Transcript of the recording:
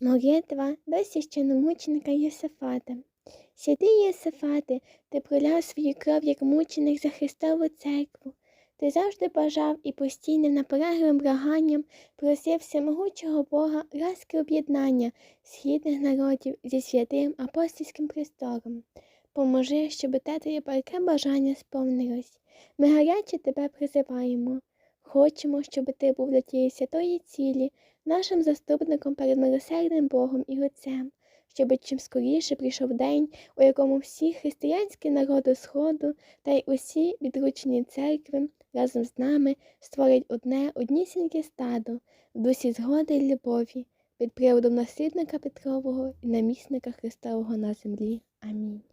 Молитва до священомученика Єсифата. Святий Єсифате, ти проляв свою кров як мученик за Христову церкву. Ти завжди бажав і постійним наполегливим благанням просив всемогучого Бога ласки об'єднання східних народів зі святим апостольським престолом. Поможи, щоб те твоє палке бажання сповнилось. Ми гаряче тебе призиваємо. Хочемо, щоб ти був для тієї святої цілі, нашим заступником перед милосердним Богом і Отцем, щоб чим скоріше прийшов день, у якому всі християнські народи Сходу та й усі відручені церкви разом з нами створять одне однісіньке стадо в дусі згоди й любові під приводом наслідника Петрового і намісника Христового на землі. Амінь.